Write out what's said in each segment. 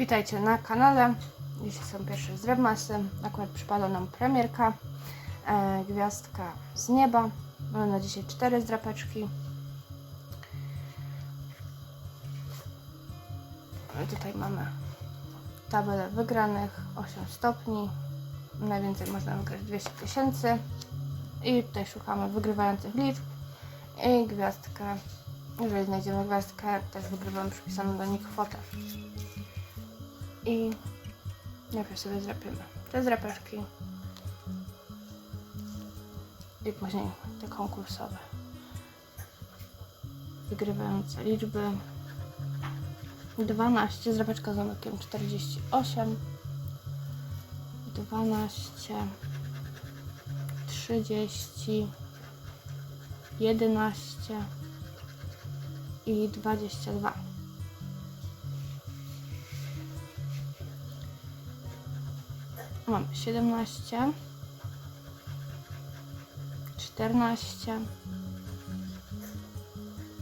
Witajcie na kanale. Dzisiaj są pierwsze z. Akurat przypadła nam premierka. E, gwiazdka z nieba. Mamy na dzisiaj cztery zdrapeczki. Tutaj mamy tabelę wygranych 8 stopni. Najwięcej można wygrać 200 tysięcy. I tutaj szukamy wygrywających liczb i gwiazdkę. Jeżeli znajdziemy gwiazdkę, też wygrywamy przypisaną do niej kwotę. I najpierw sobie zrapiemy te zrapeczki i później te konkursowe. Wygrywające liczby 12, zrapeczka z numerkiem 48, 12, 30, 11 i 22. Mam 17, 14,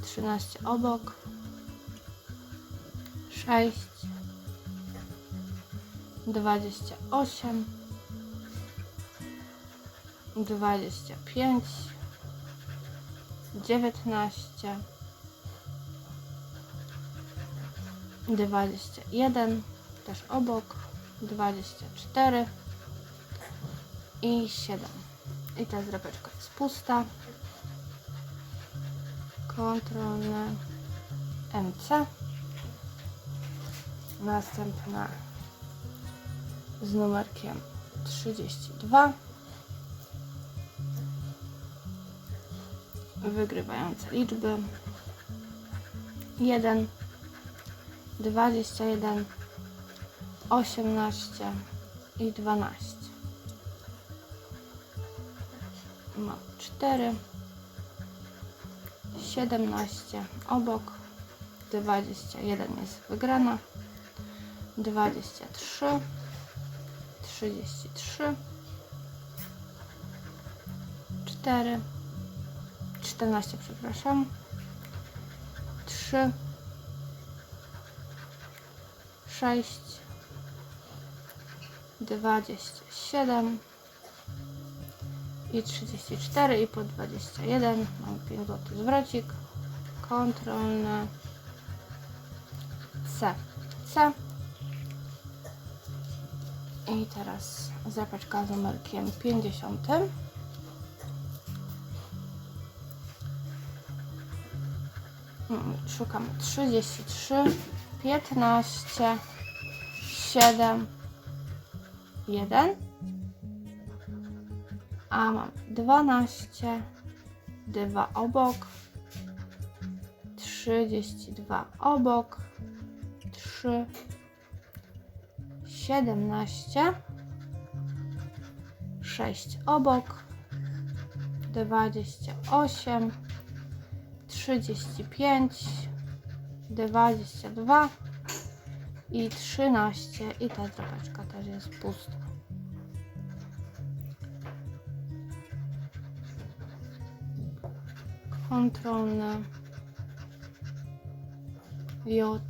13 obok, 6, 28, 25, 19, 21, też obok, 24 i 7. I ta zrapeczka jest pusta. Kontrolne MC. Następna z numerkiem 32. Wygrywające liczby 1, 21, 18 i 12. Mam 4, 17 obok, 21 jest wygrana, 23, 33, 4, 14, przepraszam, 3, 6, 27 i 34 i po 21 mam 5 zł zwrocik. Kontrolny C. C. I teraz zapaczka z numerkiem 50 Mm, szukam 33 15 7 1 a mam 12 2 obok. 32 obok. 3 17 6 obok. 28 35 22 i 13 i ta drapeczka też jest pusta. Kontrolne J.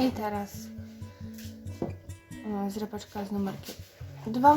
I teraz e, zrapeczka z numerkiem 2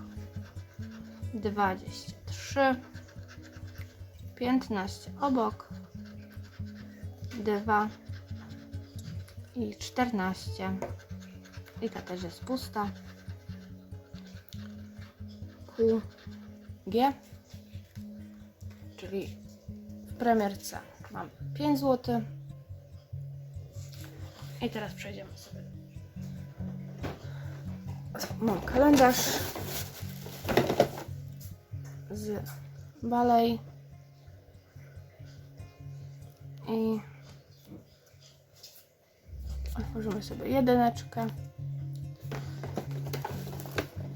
23 15 obok 2 i 14 i ta też jest pusta. Q G czyli w premierce mam 5 zł i teraz przejdziemy sobie. Mam kalendarz z balej. I otworzymy sobie jedyneczkę.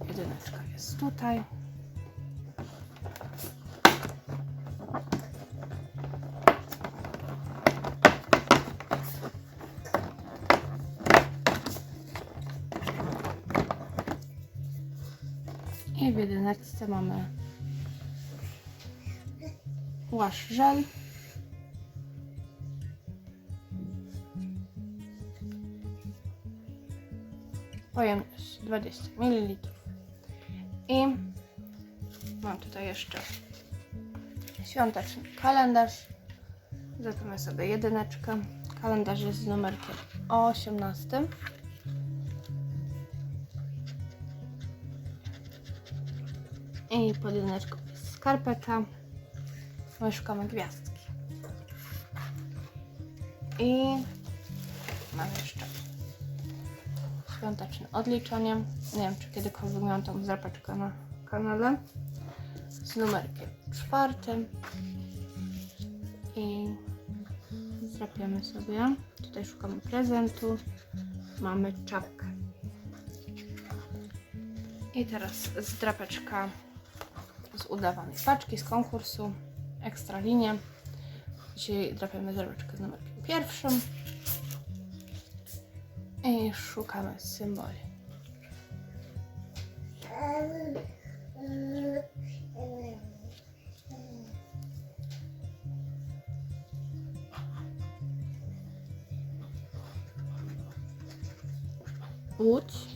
Jedyneczka jest tutaj. I w jedyneczce mamy wash żel. Pojemność 20 ml. I mam tutaj jeszcze świąteczny kalendarz. Zrobimy sobie jedyneczkę. Kalendarz jest z numerkiem 18. I pod jedyneczką jest skarpeta. I szukamy gwiazdki. I mam jeszcze świąteczne odliczenie. Nie wiem, czy kiedykolwiek miałam tą zdrapeczkę na kanale. Z numerkiem czwartym. I zdrapiamy sobie. Tutaj szukamy prezentu. Mamy czapkę. I teraz zdrapeczka z udawanej paczki, z konkursu. Ekstra linie. Dzisiaj drapiemy zdrapeczkę z numerkiem pierwszym. I szukamy symboli. Łódź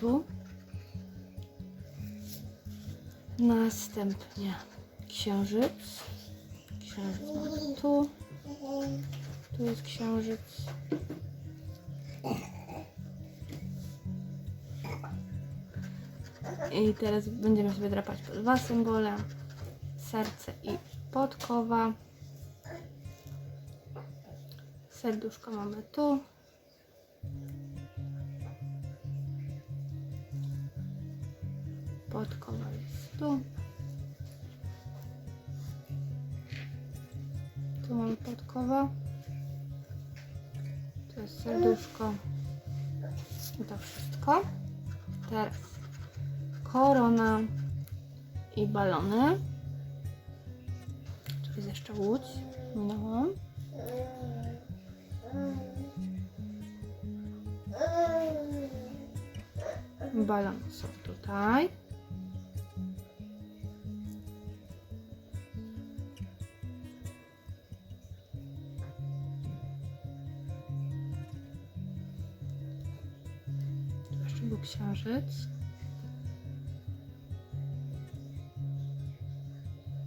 tu. Następnie księżyc. Księżyc mamy tu. Tu jest księżyc. I teraz będziemy sobie drapać po dwa symbole. Serce i podkowa. Serduszko mamy tu. Podkowa jest tu. Tu mamy podkowa. To jest serduszko. I to wszystko. Teraz korona i balony. Tu jest jeszcze łódź. Minęłam. Balony są tutaj.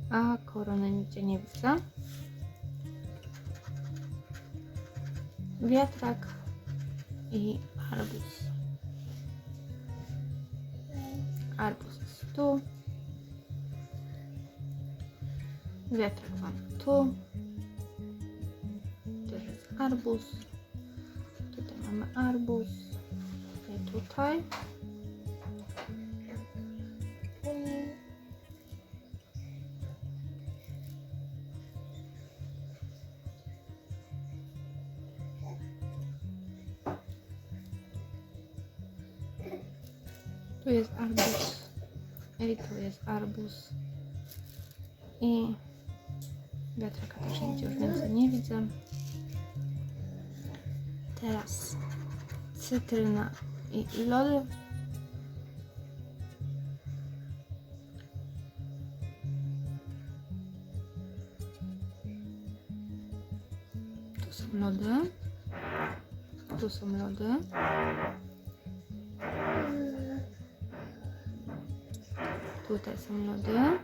A korony nigdzie nie widzę. Wiatrak i arbuz. Arbuz jest tu. Wiatrak mamy tu. Też jest arbuz. Tutaj mamy arbuz. Tutaj. Tu jest arbuz. I tu jest arbuz. I wiatraka też nigdzie już więcej nie widzę. Teraz cytryna i lody. Tu są lody. Tu są lody. Tutaj są lody.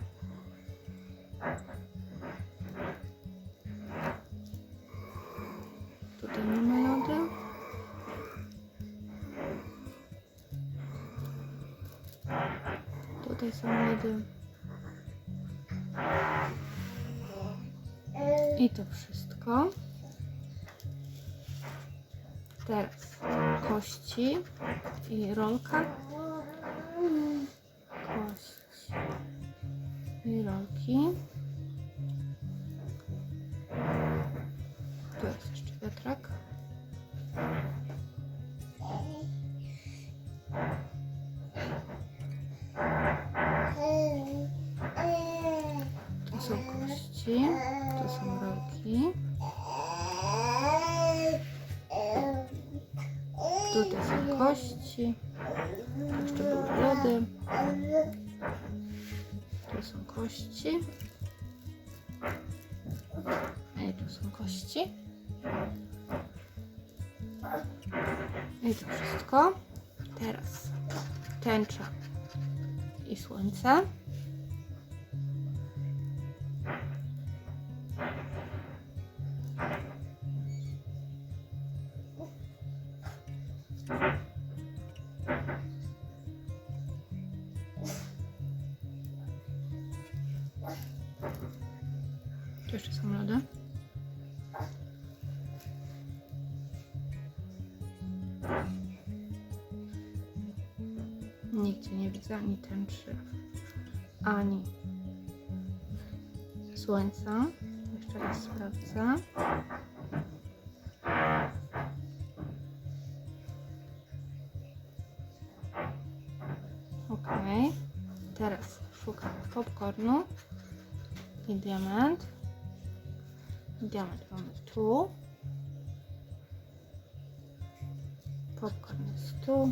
I to wszystko. Teraz kości i rolka. Tu jeszcze były lody. Tu są kości. I tu są kości. I to wszystko. Teraz tęcza i słońce. Nigdzie nie widzę ani tęczy, ani słońca. Jeszcze raz sprawdzę. Ok. Teraz szukam popcornu i diament. Diament mamy tu. Popcorn jest tu.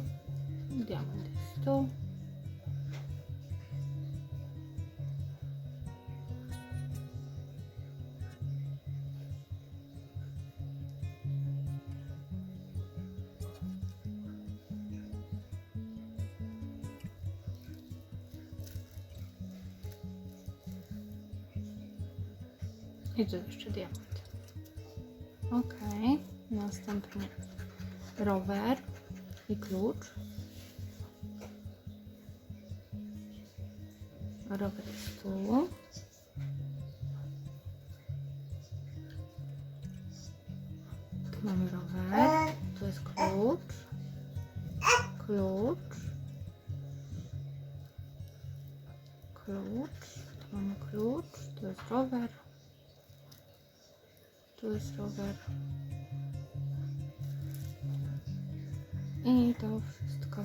Diament jest tu. I jeszcze diament. Ok. Następnie rower i klucz. Rower jest tu. Tu mamy rower. Tu jest klucz. Klucz. Klucz. Tu mamy klucz. Tu jest rower. Tu jest rower. I to wszystko.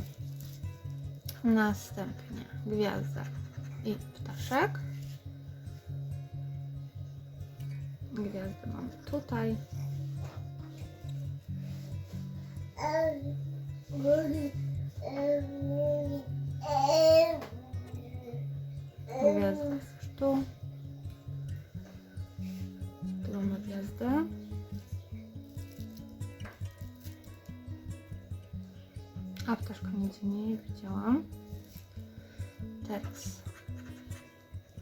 Następnie gwiazda i ptaszek. Gwiazdę mamy tutaj. Gwiazda A ptaszka nigdzie nie widziałam. Teraz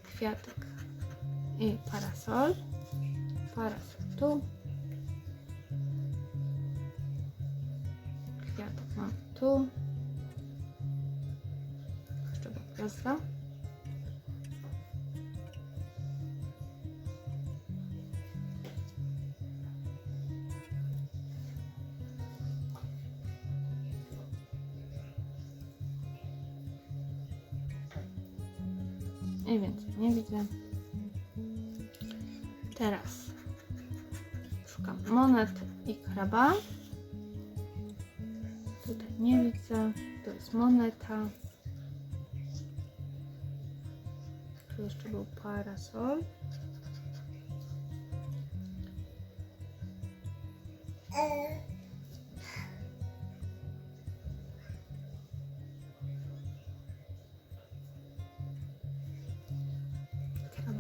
kwiatek i parasol. Parasol tu. Kwiatek mam tu. Jeszcze gwiazda. I więcej nie widzę. Teraz szukam monet i kraba. Tutaj nie widzę. To jest moneta. Tu jeszcze był parasol.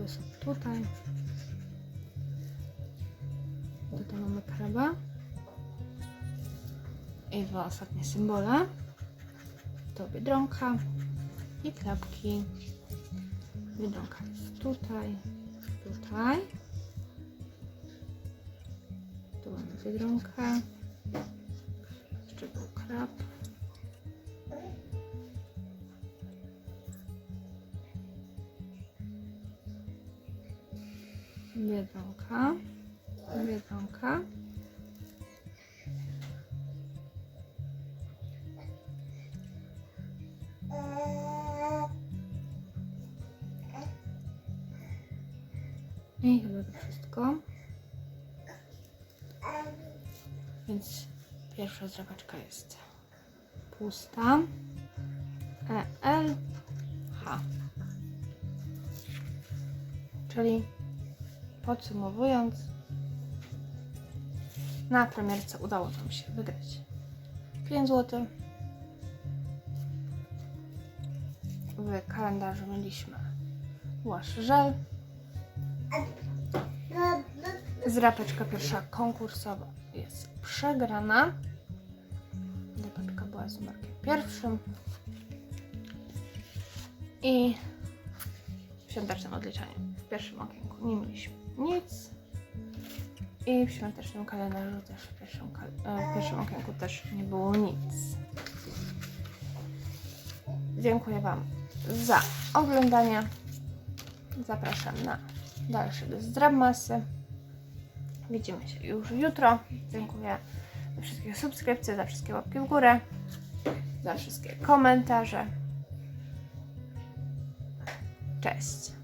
Są tutaj. Tutaj mamy kraba. I dwa ostatnie symbole. To biedronka i klapki. Biedronka jest tutaj, tutaj. Tu mamy biedronkę. Biedronka, Biedronka. I chyba to wszystko. Więc pierwsza zdrapaczka jest pusta. E, L, H. Czyli podsumowując, na premierce udało nam się wygrać 5 zł. W kalendarzu mieliśmy łasz żel. Zrapeczka pierwsza konkursowa jest przegrana. Zrapeczka była z numerkiem pierwszym. I w świątecznym odliczaniu w pierwszym okienku nie mieliśmy nic. I w świątecznym kalendarzu też w pierwszym, e, w pierwszym okienku też nie było nic. Dziękuję Wam za oglądanie. Zapraszam na dalsze zdrab masy. Widzimy się już jutro. Dziękuję za wszystkie subskrypcje, za wszystkie łapki w górę, za wszystkie komentarze. Cześć.